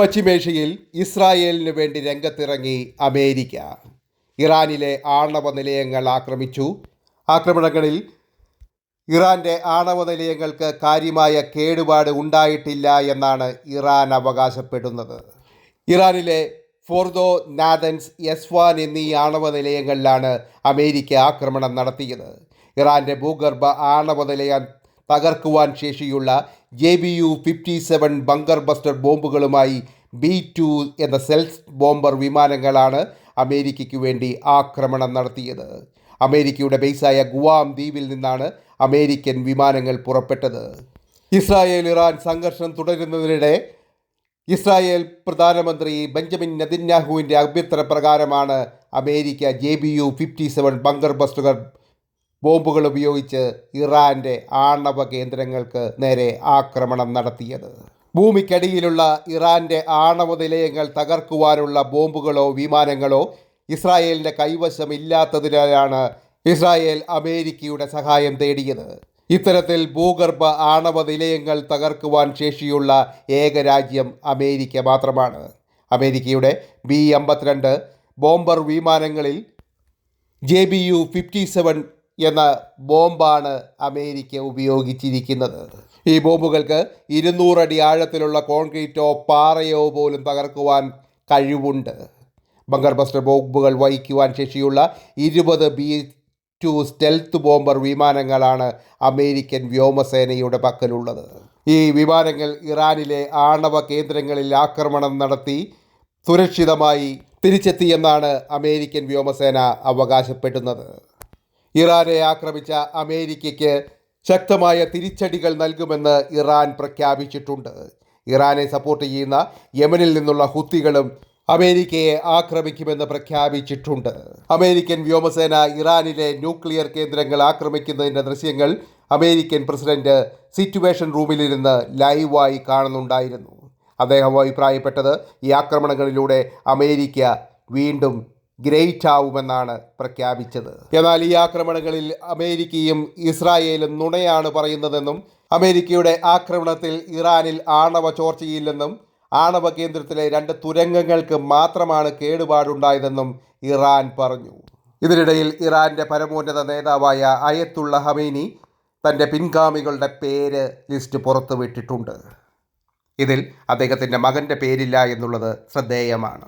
പശ്ചിമേഷ്യയിൽ ഇസ്രായേലിന് വേണ്ടി രംഗത്തിറങ്ങി അമേരിക്ക. ഇറാനിലെ ആണവ നിലയങ്ങൾ ആക്രമിച്ചു. ആക്രമണങ്ങളിൽ ഇറാന്റെ ആണവ നിലയങ്ങൾക്ക് കാര്യമായ കേടുപാട് ഉണ്ടായിട്ടില്ല എന്നാണ് ഇറാൻ അവകാശപ്പെടുന്നത്. ഇറാനിലെ ഫോർദോ നാദൻസ് യസ്വാൻ എന്നീ ആണവ നിലയങ്ങളിലാണ് അമേരിക്ക ആക്രമണം നടത്തിയത്. ഇറാന്റെ ഭൂഗർഭ ആണവ നിലയം തകർക്കുവാൻ ശേഷിയുള്ള J B U fifty seven bunker buster ബോംബുകളുമായി B two എന്ന സെൽസ് ബോംബർ വിമാനങ്ങളാണ് അമേരിക്കയ്ക്ക് വേണ്ടി ആക്രമണം നടത്തിയത്. അമേരിക്കയുടെ ബേസായ ഗുവാം ദ്വീപിൽ നിന്നാണ് അമേരിക്കൻ വിമാനങ്ങൾ പുറപ്പെട്ടത്. ഇസ്രായേൽ ഇറാൻ സംഘർഷം തുടരുന്നതിനിടെ ഇസ്രായേൽ പ്രധാനമന്ത്രി ബെഞ്ചമിൻ നദിന്യാഹുവിന്റെ അഭ്യർത്ഥന പ്രകാരമാണ് America J B U fifty seven bunker ബസ്റ്റുകൾ ബോംബുകൾ ഉപയോഗിച്ച് ഇറാന്റെ ആണവ കേന്ദ്രങ്ങൾക്ക് നേരെ ആക്രമണം നടത്തിയത്. ഭൂമിക്കടിയിലുള്ള ഇറാന്റെ ആണവ നിലയങ്ങൾ തകർക്കുവാനുള്ള ബോംബുകളോ വിമാനങ്ങളോ ഇസ്രായേലിന്റെ കൈവശമില്ലാത്തതിനാലാണ് ഇസ്രായേൽ അമേരിക്കയുടെ സഹായം തേടിയത്. ഇത്തരത്തിൽ ഭൂഗർഭ ആണവ നിലയങ്ങൾ തകർക്കുവാൻ ശേഷിയുള്ള ഏക രാജ്യം അമേരിക്ക മാത്രമാണ്. അമേരിക്കയുടെ ബി അമ്പത്തിരണ്ട് ബോംബർ വിമാനങ്ങളിൽ J B U fifty seven എന്ന ബോംബാണ് അമേരിക്ക ഉപയോഗിച്ചിരിക്കുന്നത്. ഈ ബോംബുകൾക്ക് ഇരുന്നൂറടി ആഴത്തിലുള്ള കോൺക്രീറ്റോ പാറയോ പോലും തകർക്കുവാൻ കഴിവുണ്ട്. ബങ്കർ ബസ്റ്റർ ബോംബുകൾ വഹിക്കുവാൻ ശേഷിയുള്ള ഇരുപത് ബി ടു സ്റ്റെൽത്ത് ബോംബർ വിമാനങ്ങളാണ് അമേരിക്കൻ വ്യോമസേനയുടെ പക്കലുള്ളത്. ഈ വിമാനങ്ങൾ ഇറാനിലെ ആണവ കേന്ദ്രങ്ങളിൽ ആക്രമണം നടത്തി സുരക്ഷിതമായി തിരിച്ചെത്തിയെന്നാണ് അമേരിക്കൻ വ്യോമസേന അവകാശപ്പെടുന്നത്. ഇറാനെ ആക്രമിച്ച അമേരിക്കയ്ക്ക് ശക്തമായ തിരിച്ചടികൾ നൽകുമെന്ന് ഇറാൻ പ്രഖ്യാപിച്ചിട്ടുണ്ട്. ഇറാനെ സപ്പോർട്ട് ചെയ്യുന്ന യമനിൽ നിന്നുള്ള ഹുത്തികളും അമേരിക്കയെ ആക്രമിക്കുമെന്ന് പ്രഖ്യാപിച്ചിട്ടുണ്ട്. അമേരിക്കൻ വ്യോമസേന ഇറാനിലെ ന്യൂക്ലിയർ കേന്ദ്രങ്ങൾ ആക്രമിക്കുന്നതിന്റെ ദൃശ്യങ്ങൾ അമേരിക്കൻ പ്രസിഡന്റ് സിറ്റുവേഷൻ റൂമിലിരുന്ന് ലൈവായി കാണുന്നുണ്ടായിരുന്നു. അദ്ദേഹം അഭിപ്രായപ്പെട്ടത് ഈ ആക്രമണങ്ങളിലൂടെ അമേരിക്ക വീണ്ടും ഗ്രേറ്റ് ആവുമെന്നാണ് പ്രഖ്യാപിച്ചത്. എന്നാൽ ഈ ആക്രമണങ്ങളിൽ അമേരിക്കയും ഇസ്രായേലും നുണയാണ് പറയുന്നതെന്നും അമേരിക്കയുടെ ആക്രമണത്തിൽ ഇറാനിൽ ആണവ ചോർച്ചയില്ലെന്നും ആണവ കേന്ദ്രത്തിലെ രണ്ട് തുരങ്കങ്ങൾക്ക് മാത്രമാണ് കേടുപാടുണ്ടായതെന്നും ഇറാൻ പറഞ്ഞു. ഇതിനിടയിൽ ഇറാന്റെ പരമോന്നത നേതാവായ അയത്തുള്ള ഹമീനി തന്റെ പിൻഗാമികളുടെ പേര് ലിസ്റ്റ് പുറത്തുവിട്ടിട്ടുണ്ട്. ഇതിൽ അദ്ദേഹത്തിന്റെ മകന്റെ പേരില്ല എന്നുള്ളത് ശ്രദ്ധേയമാണ്.